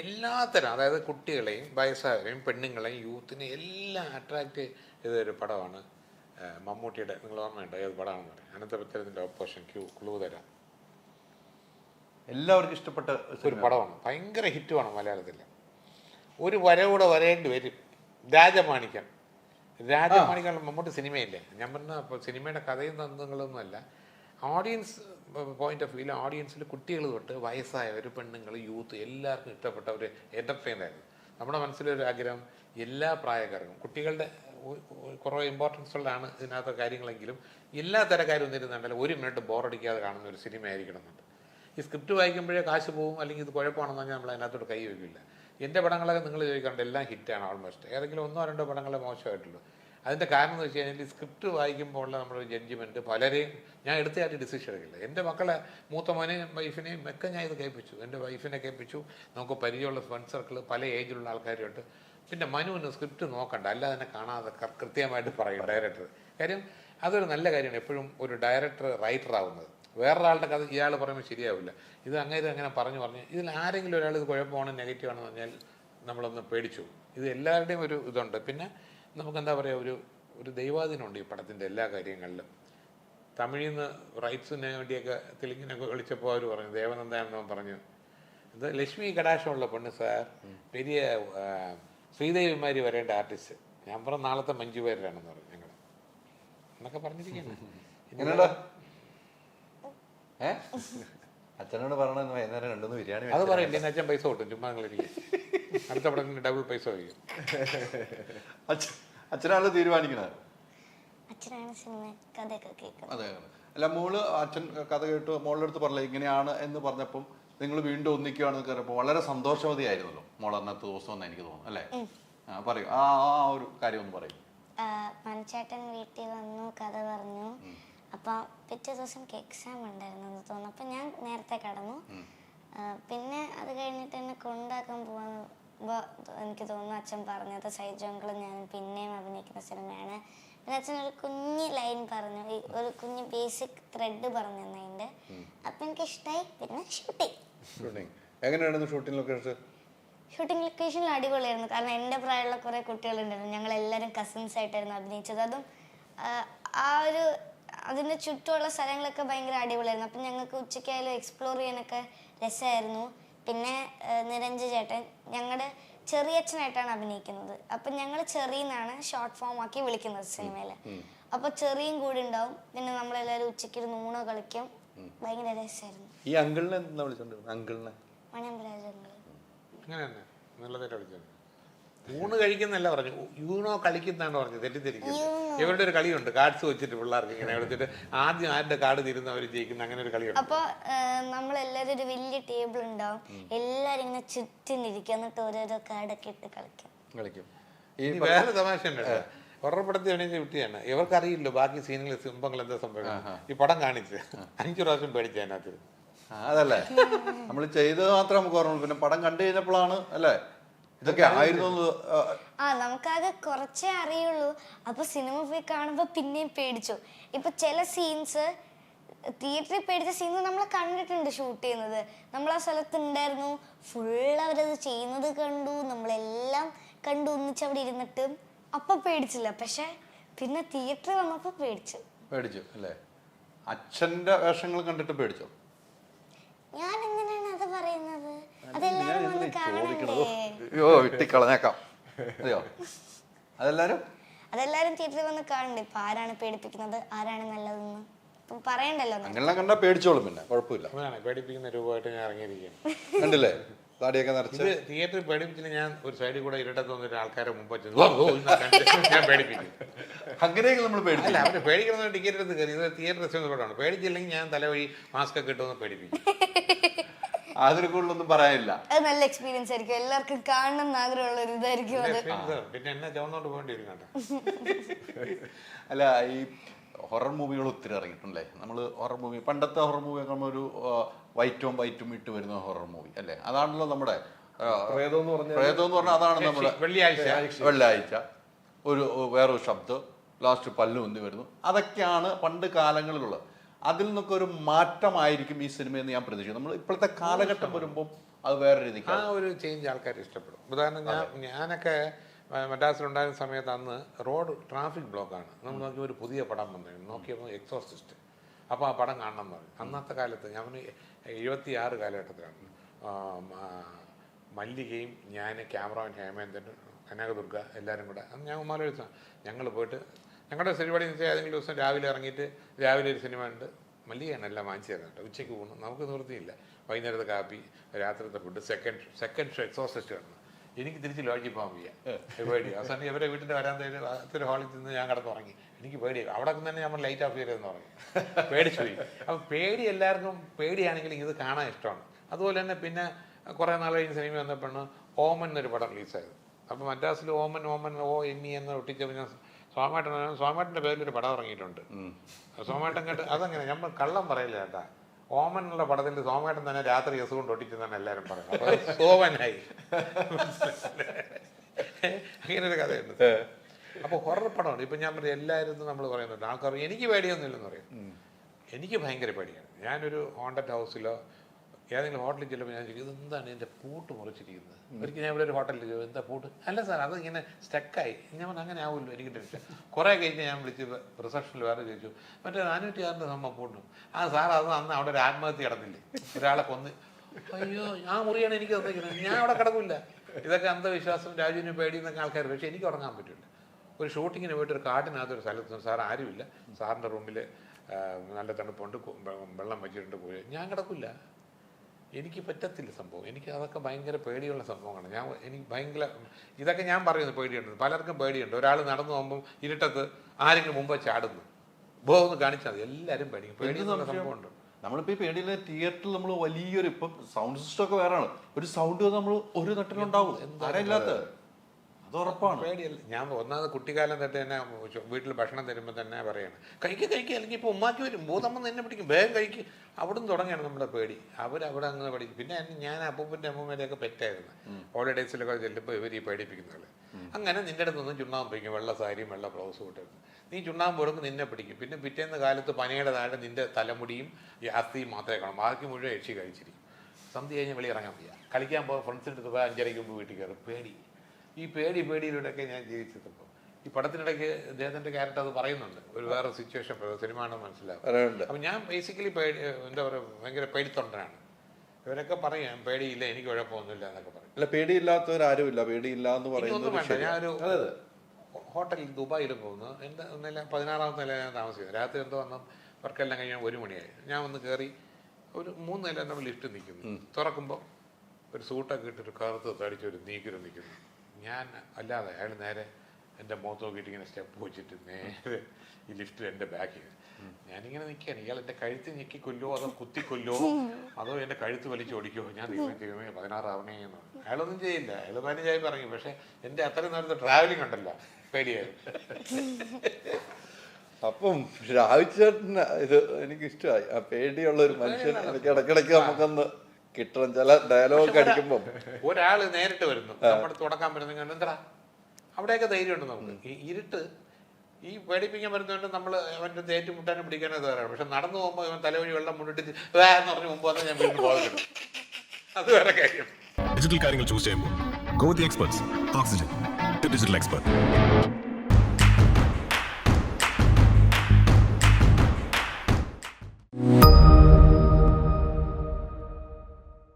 എല്ലാത്തരം അതായത് കുട്ടികളെയും വയസ്സായവരെയും പെണ്ണുങ്ങളെയും യൂത്തിനെയും എല്ലാം അട്രാക്റ്റ് ചെയ്തൊരു പടമാണ് മമ്മൂട്ടിയുടെ നിങ്ങൾ ഓർമ്മയുണ്ടോ ഏത് പടമാണെന്ന് പറയാം അനന്തപുരത്തിന്റെ ഓപ്പോഷൻ ക്യൂ ക്ലൂ തരാം എല്ലാവർക്കും ഇഷ്ടപ്പെട്ട ഒരു പടമാണ് ഭയങ്കര ഹിറ്റുമാണ് മലയാളത്തിൽ ഒരു വരവൂടെ വരേണ്ടി വരും. രാജമാണിക്യം. രാജമാണിക്യം മമ്മൂട്ടി സിനിമയില്ലേ? ഞാൻ പറഞ്ഞ സിനിമയുടെ കഥയും തന്ത്രങ്ങളൊന്നും അല്ല ഓഡിയൻസ് പോയിന്റ് ഓഫ് വ്യൂവിൽ ഓഡിയൻസിൽ കുട്ടികൾ തൊട്ട് വയസ്സായവർ പെണ്ണുങ്ങൾ യൂത്ത് എല്ലാവർക്കും ഇഷ്ടപ്പെട്ട ഒരു എന്റർടൈനായിരുന്നു നമ്മുടെ മനസ്സിലൊരു ആഗ്രഹം എല്ലാ പ്രായക്കാർക്കും കുട്ടികളുടെ കുറേ ഇമ്പോർട്ടൻസ് ഉള്ളതാണ് ഇതിനകത്ത് കാര്യങ്ങളെങ്കിലും എല്ലാ തരക്കാരും ഒന്നിരുന്നുണ്ടല്ലോ ഒരു മിനിറ്റ് ബോറടിക്കാതെ കാണുന്ന ഒരു സിനിമ ആയിരിക്കണം എന്നുണ്ട്. ഈ സ്ക്രിപ്റ്റ് വായിക്കുമ്പോഴേ കാശ് പോകും അല്ലെങ്കിൽ ഇത് കുഴപ്പമാണെന്ന് പറഞ്ഞാൽ നമ്മൾ അതിനകത്തോട്ട് കൈ വയ്ക്കില്ല എന്റെ പടങ്ങളൊക്കെ നിങ്ങൾ ചോദിക്കാറുണ്ട് എല്ലാം ഹിറ്റാണ് ഓൾമോസ്റ്റ് ഏതെങ്കിലും ഒന്നോ രണ്ടോ പടങ്ങളെ മോശമായിട്ടുള്ളൂ. അതിന്റെ കാരണം എന്ന് വെച്ച് കഴിഞ്ഞാൽ ഈ സ്ക്രിപ്റ്റ് വായിക്കുമ്പോൾ ഉള്ള നമ്മുടെ ജഡ്ജ്മെന്റ് പലരെയും ഞാൻ എടുത്തായിട്ട് ഡിസിഷൻ എടുക്കില്ല. എന്റെ മക്കളെ മൂത്ത മോനെയും വൈഫിനെയും ഒക്കെ ഞാൻ ഇത് കേൾപ്പിച്ചു. എന്റെ വൈഫിനെ കേൾപ്പിച്ചു. നമുക്ക് പരിചയമുള്ള ഫ്രണ്ട് സർക്കിൾ പല ഏജിലുള്ള ആൾക്കാരുണ്ട്. പിന്നെ മനുവിന് സ്ക്രിപ്റ്റ് നോക്കണ്ട. അല്ലാതെ തന്നെ കാണാതെ കൃത്യമായിട്ട് പറയും ഡയറക്ടർ കാര്യം അതൊരു നല്ല കാര്യമാണ് എപ്പോഴും ഒരു ഡയറക്ടർ റൈറ്റർ ആവുന്നത്. വേറൊരാളുടെ കഥ ഇയാൾ പറയുമ്പോൾ ശരിയാവില്ല. ഇത് അങ്ങനെ അങ്ങനെ പറഞ്ഞു പറഞ്ഞു. ഇതിൽ ആരെങ്കിലും ഒരാൾ ഇത് കുഴപ്പമാണ് നെഗറ്റീവാണെന്ന് പറഞ്ഞാൽ നമ്മളൊന്ന് പേടിച്ചു ഇത് എല്ലാവരുടെയും ഒരു ഇതുണ്ട്. പിന്നെ നമുക്ക് എന്താ പറയുക ഒരു ഒരു ദൈവാധീനമുണ്ട് ഈ പടത്തിന്റെ എല്ലാ കാര്യങ്ങളിലും. തമിഴിൽ നിന്ന് റൈറ്റ്സിന് വേണ്ടിയൊക്കെ തെലുങ്കിനൊക്കെ വിളിച്ചപ്പോൾ അവർ പറഞ്ഞു ദേവനന്ദാനോ പറഞ്ഞു ഇത് ലക്ഷ്മി കടാക്ഷമുള്ള പെണ്ണ് സാർ പെരിയ ശ്രീദേവിമാരി വരേണ്ട ആർട്ടിസ്റ്റ്. ഞാൻ പറഞ്ഞ നാളത്തെ മഞ്ജു പേരിലാണെന്ന് പറഞ്ഞു ഞങ്ങൾ എന്നൊക്കെ ഏ? അച്ഛനോട് പറഞ്ഞു വൈകുന്നേരം രണ്ടൊന്ന് ബിരിയാണി അത് പറയില്ല അച്ഛൻ പൈസ കിട്ടും ചുമ്മാ നിങ്ങളിരിക്കും അടുത്ത പടത്തിന് ഡബിൾ പൈസ വയ്ക്കും. അച്ഛൻ അച്ഛനാണല്ലോ തീരുമാനിക്കുന്നത് അച്ഛനാണ് സിനിമ കഥയൊക്കെ കേൾക്കുന്നത്. അതെ. അല്ല മോൾ അച്ഛൻ കഥ കേട്ട് മോളുടെ അടുത്ത് പറഞ്ഞില്ല ഇങ്ങനെയാണ് എന്ന് പറഞ്ഞപ്പം നിങ്ങൾ വീണ്ടും ഒന്നിക്കുകയാണെന്ന് കയറിയപ്പോൾ വളരെ സന്തോഷവതിയായിരുന്നല്ലോ മോൾ അന്നത്തെ ദിവസം എന്ന് എനിക്ക് തോന്നുന്നു അല്ലേ? പറയൂ. ആ ആ ഒരു കാര്യം ഒന്ന് പറയും. മണിച്ചേട്ടൻ വീട്ടിൽ വന്നു കഥ പറഞ്ഞു. അപ്പൊ പിറ്റേ ദിവസം എക്സാം ഉണ്ടായിരുന്നു എന്ന് തോന്നുന്നു. അപ്പൊ ഞാൻ നേരത്തെ കടന്നു. പിന്നെ അത് കഴിഞ്ഞിട്ട് എന്നെ കൊണ്ടാക്കാൻ എനിക്ക് തോന്നുന്നു അച്ഛൻ പറഞ്ഞത് സൈജോങ്കളും ഞാൻ പിന്നെയും അഭിനയിക്കുന്ന സിനിമയാണ്. പിന്നെ അച്ഛൻ ഒരു കുഞ്ഞ് ലൈൻ പറഞ്ഞു ഒരു കുഞ്ഞ് ബേസിക് ത്രെഡ് പറഞ്ഞു തന്നതിന്റെ. അപ്പൊ എനിക്ക് ഇഷ്ടമായി പിന്നെ ഷൂട്ടിങ് ഷൂട്ടിങ് എങ്ങനെയായിരുന്നു ഷൂട്ടിംഗ് ലൊക്കേഷൻ ഷൂട്ടിംഗ് ലൊക്കേഷനിൽ അടിപൊളിയായിരുന്നു. കാരണം എന്റെ പ്രായമുള്ള കുറേ കുട്ടികളുണ്ടായിരുന്നു ഞങ്ങൾ എല്ലാവരും കസിൻസ് ആയിട്ടായിരുന്നു അഭിനയിച്ചത്. അതും ആ, ആ ഒരു അതിന്റെ ചുറ്റുമുള്ള സ്ഥലങ്ങളൊക്കെ ഭയങ്കര അടിപൊളിയായിരുന്നു. അപ്പം ഞങ്ങൾക്ക് ഉച്ചയ്ക്കായാലും എക്സ്പ്ലോർ ചെയ്യാനൊക്കെ രസമായിരുന്നു. പിന്നെ നിരഞ്ജ് ചേട്ടൻ. ഞങ്ങളുടെ ചെറിയച്ഛനായിട്ടാണ് അഭിനയിക്കുന്നത്. അപ്പം ഞങ്ങൾ ചെറിയെന്നാണ് ഷോർട്ട് ഫോം ആക്കി വിളിക്കുന്നത് സിനിമയിൽ അപ്പോൾ ചെറിയും കൂടി ഉണ്ടാവും. പിന്നെ നമ്മളെല്ലാവരും ഉച്ചയ്ക്ക് ഒരു നൂണോ കളിക്കും. ഭയങ്കര രസമായിരുന്നു ഈ അങ്കിളിനെ എന്താ വിളിച്ചോണ്ടിരുന്നത് അങ്കിളിനെ. മണിയമ്പരാജങ്ങൾ അങ്ങനെ തന്നെ നല്ലതായിട്ട് ഊണ് കഴിക്കുന്നല്ല പറഞ്ഞു യൂണോ കളിക്കുന്നതാണ് പറഞ്ഞത് തെറ്റിദ്ധരിക്കുന്നത്. ഇവരുടെ ഒരു കളിയുണ്ട് കാർഡ്സ് വെച്ചിട്ട് പിള്ളേർക്ക് ഇങ്ങനെ വെച്ചിട്ട് ആദ്യം ആരുടെ കാർഡ് തീരുന്ന അവർ ജയിക്കുന്ന അങ്ങനെ ഒരു കളിയുണ്ട്. അപ്പൊ നമ്മളെല്ലാരും ഒരു വലിയ ടേബിൾ ഉണ്ടാവും. എല്ലാരും ഇങ്ങനെ ചുറ്റിനിരിക്കും എന്നിട്ട് ഓരോരോ കാർഡൊക്കെ ഇട്ട് കളിക്കും. കളിക്കും. ഈ വേറെ തമാശ ഉണ്ട്. ഉറപ്പെടുത്തി എണീച്ച കുട്ടിയാണ്. ഇവർക്കറിയില്ലോ ബാക്കി സീനുകളിൽ സിംബങ്ങൾ എന്താ സംഭവിക്കുന്നത് ഈ പടം കാണിച്ച്. അഞ്ചു പ്രാവശ്യം പേടിച്ച അതിനകത്ത്. അതല്ലേ? നമ്മൾ ചെയ്തത് മാത്രം നമുക്ക് ഓർമ്മ പിന്നെ പടം കണ്ടു കഴിഞ്ഞപ്പോഴാണ് അല്ലേ? ഇതൊക്കെ ആയിരുന്നു ആ, നമുക്കാകെ കുറച്ചേ അറിയുള്ളൂ. അപ്പൊ സിനിമ പോയി കാണുമ്പോ പിന്നെയും പേടിച്ചു. ഇപ്പൊ ചില സീൻസ് തിയേറ്ററിൽ പേടിച്ച സീൻസ് നമ്മൾ കണ്ടിട്ടുണ്ട് ഷൂട്ട് ചെയ്യുന്നത്. നമ്മൾ ആ സ്ഥലത്ത് ഉണ്ടായിരുന്നു ഫുൾ അവരത് ചെയ്യുന്നത് കണ്ടു. നമ്മളെല്ലാം കണ്ടു ഒന്നിച്ച് അവിടെ ഇരുന്നിട്ട്. അപ്പൊ പേടിച്ചില്ല. പക്ഷെ പിന്നെ തിയേറ്ററിൽ വന്നപ്പോ പേടിച്ചു. പേടിച്ചു അല്ലേ? അച്ഛന്റെ വേഷങ്ങൾ കണ്ടിട്ട് പേടിച്ചോ? ഞാൻ അതെല്ലാരും വന്ന് കാണണ്ടേ അയ്യോ വെട്ടിക്കളഞ്ഞേക്കാം. അതെയോ? അതെല്ലാരും? അതെല്ലാരും തിയേറ്ററിൽ വന്ന് കാണണ്ടേ ഇപ്പൊ ആരാണ് പേടിപ്പിക്കുന്നത്? ആരാണ് നല്ലതെന്ന്? ഇപ്പം പറയണ്ടല്ലോ. അങ്ങനെ കണ്ടാ പേടിച്ചോളും പിന്നെ. കുഴപ്പമില്ല. പേടിപ്പിക്കുന്ന രൂപമായിട്ട് ഞാൻ ഇറങ്ങിയിരിക്കുകയാണ്. കണ്ടില്ലേ? താടിയൊക്കെ നിറച്ച്. ഇത് തിയേറ്ററിൽ പേടിപ്പിച്ചില്ല ഞാൻ ഒരു സൈഡിൽ കൂടെ ഇരട്ടത്ത് വന്നിട്ട് ആൾക്കാരെ മുമ്പ് ചെന്ന് "ഓ, ഓ" എന്ന് കണ്ടിട്ട് ഞാൻ പേടിപ്പിക്കും. അങ്ങനെയൊക്കെ നമ്മൾ അല്ല അവർ ടിക്കറ്റ് എടുത്ത് കയറി. ഇത് തിയേറ്റർ പേടിച്ചില്ലെങ്കിൽ ഞാൻ തലവഴി മാസ്ക് ഒക്കെ ഇട്ടുമെന്ന് പേടിപ്പിക്കും. അതിനെ കൂടുതലൊന്നും പറയാനില്ല. അത് നല്ല എക്സ്പീരിയൻസ് ആയിരിക്കും. എല്ലാവർക്കും കാണണം എന്ന് ആഗ്രഹമുള്ള ഒരു ഇതായിരിക്കും അത്. പിന്നെ എന്നെ ചുവന്നോട്ട് പോകേണ്ടി വരും കണ്ട അല്ല ഈ ഹൊറർ മൂവികൾ ഒത്തിരി ഇറങ്ങിയിട്ടുണ്ടല്ലേ? നമ്മൾ ഹൊറർ മൂവി പണ്ടത്തെ ഹൊറർ മൂവി നമ്മളൊരു വൈറ്റും വൈറ്റും ഇട്ട് വരുന്ന ഹൊറർ മൂവി അല്ലേ? അതാണല്ലോ നമ്മുടെ പ്രേതം എന്ന് പറഞ്ഞാൽ പ്രേതം എന്ന് പറഞ്ഞാൽ അതാണ് നമ്മുടെ വെള്ളിയാഴ്ച. വെള്ളിയാഴ്ച. ഒരു വേറൊരു ശബ്ദം ലാസ്റ്റ് പല്ലു ഉന്തി വരുന്നു. അതൊക്കെയാണ് പണ്ട് കാലങ്ങളിലുള്ളത്. അതിൽ നിന്നൊക്കെ ഒരു മാറ്റമായിരിക്കും ഈ സിനിമയെന്ന് ഞാൻ പ്രതീക്ഷിക്കുന്നു. നമ്മൾ ഇപ്പോഴത്തെ കാലഘട്ടം വരുമ്പോൾ അത് വേറെ രീതിക്ക് ആ ഒരു ചേഞ്ച് ആൾക്കാർ ഇഷ്ടപ്പെടും. ഉദാഹരണം ഞാൻ ഞാനൊക്കെ മദ്രാസിലുണ്ടായിരുന്ന സമയത്ത് അന്ന് റോഡ് ട്രാഫിക് ബ്ലോക്കാണ്. നമ്മൾ നോക്കിയപ്പോൾ ഒരു പുതിയ പടം വന്നു നോക്കിയപ്പോൾ എക്സോസിസ്റ്റ് അപ്പോൾ ആ പടം കാണണം എന്ന് പറഞ്ഞു. അന്നത്തെ കാലത്ത് ഞാൻ എഴുപത്തി ആറ് കാലഘട്ടത്തിലാണ്. മല്ലികയും ഞാൻ ക്യാമറമാൻ ഹേമേന്ദ്രൻ കനകദുർഗ എല്ലാവരും കൂടെ. അന്ന് ഞാൻ ഉമ്മാലോചിച്ച ഞങ്ങൾ പോയിട്ട് ഞങ്ങളുടെ പരിപാടി എന്ന് വെച്ചാൽ ഏതെങ്കിലും ദിവസം രാവിലെ ഇറങ്ങിയിട്ട് രാവിലെ ഒരു സിനിമ ഉണ്ട്. മല്ലികയാണ് എല്ലാം വാങ്ങിച്ചു കേട്ടോ. ഉച്ചയ്ക്ക് പോകണം നമുക്ക് നിവൃത്തിയില്ല. വൈകുന്നേരത്തെ കാപ്പി രാത്രിത്തെ food second second show exhaust കിടന്നു എനിക്ക് തിരിച്ച് ലോഡ്ജിൽ പോകാൻ വയ്യ. പേടി അവസാനം ഇവരെ വീട്ടിന്റെ വരാന്തയിൽ ഒരു ഹാളിൽ നിന്ന് ഞാൻ കിടന്ന് ഉറങ്ങി. എനിക്ക് പേടി അവിടെ തന്നെ നമ്മൾ ലൈറ്റ് ഓഫ് ചെയ്തെന്ന് പറഞ്ഞു. പേടിച്ചു പോയി. അപ്പം പേടി എല്ലാവർക്കും പേടിയാണെങ്കിൽ ഇത് കാണാൻ ഇഷ്ടമാണ്. അതുപോലെ തന്നെ പിന്നെ കുറേ നാൾ കഴിഞ്ഞ് സിനിമ വന്നപ്പോഴാണ് ഓമൻ എന്നൊരു പടം റിലീസായത് അപ്പോൾ മദ്രാസിൽ ഓമൻ ഓമൻ ഓ എം ഇ എന്ന് ഒട്ടിച്ചപ്പോൾ ഞാൻ സ്വാമേട്ടൻ സ്വാമേട്ടന്റെ പേരിലൊരു പടം ഇറങ്ങിയിട്ടുണ്ട്. സോമേട്ടൻ കേട്ട് അതങ്ങനെ നമ്മൾ കള്ളം പറയില്ല ചേട്ടാ ഓമൻ എന്നുള്ള പടത്തിൽ സോമേട്ടൻ തന്നെ രാത്രി യെസ് കൊണ്ട് ഒട്ടിച്ചെന്നാണ് എല്ലാവരും പറയുന്നത് അപ്പോൾ സോമനായി അങ്ങനെ ഒരു കഥയുണ്ട്. അപ്പോൾ ഹൊറർ പടമാണ്. ഇപ്പം ഞാൻ പറയും എല്ലാവരും നമ്മൾ പറയുന്നുണ്ട്. ആൾക്കാർ എനിക്ക് പേടിയൊന്നുമില്ലെന്ന് പറയും. എനിക്ക് ഭയങ്കര പേടിയാണ്. ഞാനൊരു ഹോണ്ടഡ് ഹൗസിലോ ഏതെങ്കിലും ഹോട്ടലിൽ ചെല്ലുമ്പോൾ ഞാൻ ചോദിക്കും ഇതെന്താണ് എന്റെ പൂട്ട് മുറിച്ചിരിക്കുന്നത്? ഒരിക്കൽ ഞാൻ ഇവിടെ ഒരു ഹോട്ടലിൽ ചോദിച്ചു എന്താ പൂട്ട്? അല്ല സാർ അത് ഇങ്ങനെ സ്റ്റക്കായി ഞാൻ പറഞ്ഞു അങ്ങനെ ആവുമല്ലോ എനിക്ക് ടെൻഷൻ കുറേ കഴിഞ്ഞ് ഞാൻ വിളിച്ച് റിസപ്ഷനിൽ വേറെ ചോദിച്ചു മറ്റേ നാനൂറ്റി ആറിന്റെ സംഭവം പൂട്ടും. ആ സാർ അത് അന്ന് അവിടെ ഒരു ആത്മഹത്യ കിടന്നില്ലേ ഒരാളെ കൊന്ന്. അയ്യോ ആ മുറിയാണ് എനിക്ക് തന്നിരിക്കുന്നത് ഞാൻ അവിടെ കിടക്കില്ല ഇതൊക്കെ അന്ധവിശ്വാസം രാജുവിനെ പേടി എന്നൊക്കെ ആൾക്കാർ പക്ഷേ എനിക്ക് ഉറങ്ങാൻ പറ്റില്ല. ഒരു ഷൂട്ടിങ്ങിന് പോയിട്ട് ഒരു കാട്ടിനകത്ത് ഒരു സ്ഥലത്ത് സാർ ആരുമില്ല. സാറിന്റെ റൂമിൽ നല്ല തണുപ്പുണ്ട് വെള്ളം വെച്ചിട്ടുണ്ട് പോയി. ഞാൻ കിടക്കില്ല. എനിക്ക് പറ്റത്തില്ല സംഭവം. എനിക്ക് അതൊക്കെ ഭയങ്കര പേടിയുള്ള സംഭവമാണ് ഞാൻ എനിക്ക് ഭയങ്കര ഇതൊക്കെ ഞാൻ പറയുന്നു പേടിയുണ്ട്. പലർക്കും പേടിയുണ്ട്. ഒരാൾ നടന്നു പോകുമ്പോൾ ഇരുട്ടത്ത് ആരെങ്കിലും മുമ്പ് ചാടുന്നു ബോധം കാണിച്ചാൽ മതി. എല്ലാവരും പേടിക്കും. പേടി എന്നുള്ള സംഭവമുണ്ട്. നമ്മളിപ്പോ ഈ പേടിയിലെ തിയേറ്ററിൽ നമ്മൾ വലിയൊരു ഇപ്പം സൗണ്ട് സിസ്റ്റം ഒക്കെ വേറെയാണ്. ഒരു സൗണ്ട് നമ്മൾ ഒരു നട്ടിലുണ്ടാവും. ആരയില്ലാത്ത അത് ഉറപ്പാണ്. പേടിയല്ല. ഞാൻ ഒന്നാമത് കുട്ടിക്കാലം തൊട്ട് തന്നെ വീട്ടിൽ ഭക്ഷണം തരുമ്പോൾ തന്നെ പറയാണ് കഴിക്കുക കഴിക്കുക അല്ലെങ്കിൽ ഇപ്പോൾ ഉമ്മാക്കി വരും. ഭൂതമ്മ എന്നെ പിടിക്കും. വേഗം കഴിക്കുക അവിടെ നിന്ന് തുടങ്ങിയാണ് നമ്മുടെ പേടി. അവർ അവിടെ അങ്ങ് പഠിക്കും. പിന്നെ ഞാൻ അപ്പൂപ്പന്റെ അമ്മൂമ്മേടെയൊക്കെ പെറ്റായിരുന്നു. ഹോളിഡേയ്സിലൊക്കെ ചെല്ലുമ്പോൾ ഇവർ ഈ പേടിപ്പിക്കുന്നത് അങ്ങനെ നിന്റെ അടുത്ത് നിന്ന് ചുണ്ണാമ്പ് പിടിക്കും വെള്ള സാരിയും വെള്ള ബ്ലൗസും ഇട്ടിരുന്നു നീ ചുണ്ണാമ്പ് കൊടുക്കും നിന്നെ പിടിക്കും. പിന്നെ പിറ്റേന്ന് കാലത്ത് പനിയുടെ താഴെ നിന്റെ തലമുടിയും ഈ അസ്ഥിയും മാത്രമേ കാണും. ബാക്കി മുഴുവൻ എഴുച്ചി കഴിച്ചിരിക്കും. സന്ധ്യ കഴിഞ്ഞ് വെളിയിറങ്ങാൻ വയ്യ. കളിക്കാൻ പോകാൻ ഫ്രണ്ട്സിന്റെ അടുത്ത് പോയി അഞ്ചരയ്ക്ക് മുമ്പ് വീട്ടിൽ കയറും. പേടി. ഈ പേടി പേടിയിലൂടെയൊക്കെ ഞാൻ ജീവിച്ചപ്പോൾ ഈ പടത്തിനിടയ്ക്ക് അദ്ദേഹത്തിന്റെ ക്യാരക്ടർ അത് പറയുന്നുണ്ട്. ഒരു വേറെ സിറ്റുവേഷൻ സിനിമ ആണെന്ന് മനസ്സിലാവും. അപ്പം ഞാൻ ബേസിക്കലി പേടി എന്താ പറയുക ഭയങ്കര പേടിത്തൊണ്ടനാണ്. ഇവരൊക്കെ പറയാം പേടിയില്ല എനിക്ക് കുഴപ്പമൊന്നുമില്ല എന്നൊക്കെ പറയും. അല്ല പേടിയില്ലാത്തവരാരുമില്ല. പേടിയില്ല എന്ന് പറയുന്നത്. ഞാനൊരു ഹോട്ടലിൽ ദുബായിൽ പോകുന്നു. എന്താ നില പതിനാറാമത്തെ നില ഞാൻ താമസിക്കുന്നത് രാത്രി എന്തോ വന്നു വർക്കെല്ലാം കഴിഞ്ഞാൽ ഒരു മണിയായി. ഞാൻ ഒന്ന് കയറി ഒരു മൂന്ന് നില നമ്മൾ ലിഫ്റ്റ് നിൽക്കുന്നു. തുറക്കുമ്പോൾ ഒരു സൂട്ടൊക്കെ ഇട്ടൊരു കറുത്ത് തടിച്ചൊരു നീക്കിരും നിൽക്കുന്നു. ഞാൻ അല്ലാതെ അയാൾ നേരെ എന്റെ മുഖത്ത് നോക്കിയിട്ട് ഇങ്ങനെ സ്റ്റെപ്പ് വെച്ചിട്ട് നേരെ ഈ ലിഫ്റ്റിൽ എന്റെ ബാക്കിൽ ഞാനിങ്ങനെ നിൽക്കുകയാണ് ഇയാൾ എന്റെ കഴുത്ത് ഞെക്കി കൊല്ലോ അതോ കുത്തി കൊല്ലോ അതോ എന്റെ കഴുത്ത് വലിച്ചു ഓടിക്കോ? ഞാൻ ദൈവമേ പതിനാറാവണേ എന്ന്. അയാളൊന്നും ചെയ്യില്ല. അയാൾ പതിനഞ്ചായി പറഞ്ഞു പക്ഷേ എന്റെ അത്രയും നേരത്തെ ട്രാവലിംഗ് ഉണ്ടല്ലോ. പേടിയായി അപ്പം രാവിച്ചേട്ടന് ഇത് എനിക്കിഷ്ടമായി. ആ പേടിയുള്ള ഒരു മനുഷ്യൻ ഇടയ്ക്കിടയ്ക്ക് നമുക്കൊന്ന് കിട്ടണം. ചില ഡയലോഗ് അടിക്കുമ്പോ. ഒരാൾ നേരിട്ട് വരുന്നു. നമ്മുടെ തുടക്കാൻ പറ്റുന്ന എന്താ അവിടെയൊക്കെ ധൈര്യമുണ്ട് നമുക്ക്. ഇരുട്ട് ഈ പേടിപ്പിക്കാൻ വരുന്നതുകൊണ്ട് നമ്മൾ അവന്റെ തേറ്റുമുട്ടാനും പിടിക്കാനും തയ്യാറാണ് പക്ഷെ നടന്നു പോകുമ്പോൾ ഇവൻ തലവഴി വെള്ളം മുണ്ടിട്ട് വേ എന്ന് പറഞ്ഞ് മുമ്പ് വന്നാൽ ഞാൻ വീണ്ടും പോകാൻ കിട്ടും അത് വേറെ കാര്യം. ഡിജിറ്റൽ കാര്യങ്ങൾ ചൂസ് ചെയ്യുമ്പോൾ ഗോതി experts oxygen digital expert